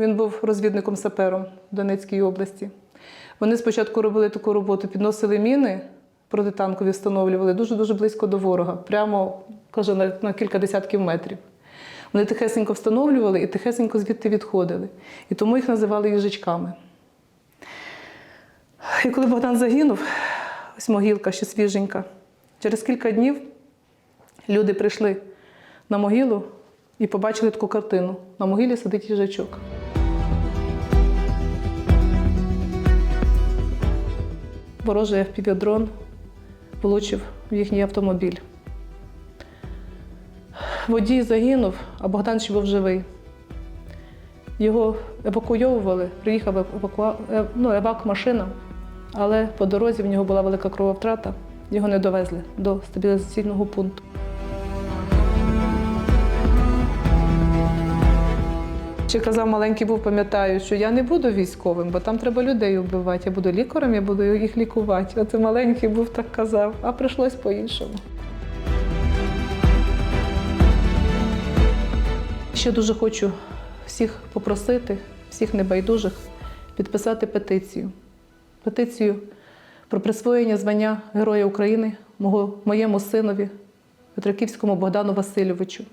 він був розвідником сапером в Донецькій області. Вони спочатку робили таку роботу, підносили міни протитанкові, встановлювали дуже-дуже близько до ворога, прямо каже, на, на кілька десятків метрів. Вони тихесенько встановлювали і тихесенько звідти відходили. І тому їх називали їжачками. І коли Богдан загинув, ось могилка ще свіженька, через кілька днів люди прийшли на могилу і побачили таку картину. На могилі сидить їжачок. Ворожий FPV-дрон влучив в їхній автомобіль. Водій загинув, а Богдан ще був живий. Його евакуйовували, приїхав евакуа... е, ну, евак-машина, але по дорозі в нього була велика крововтрата. Його не довезли до стабілізаційного пункту. Ще казав, маленький був, пам'ятаю, що я не буду військовим, бо там треба людей вбивати. Я буду лікарем, я буду їх лікувати. Оце маленький був так казав, а прийшлось по-іншому. Ще дуже хочу всіх попросити, всіх небайдужих, підписати петицію. Петицію про присвоєння звання Героя України моєму синові Петриківському Богдану Васильовичу.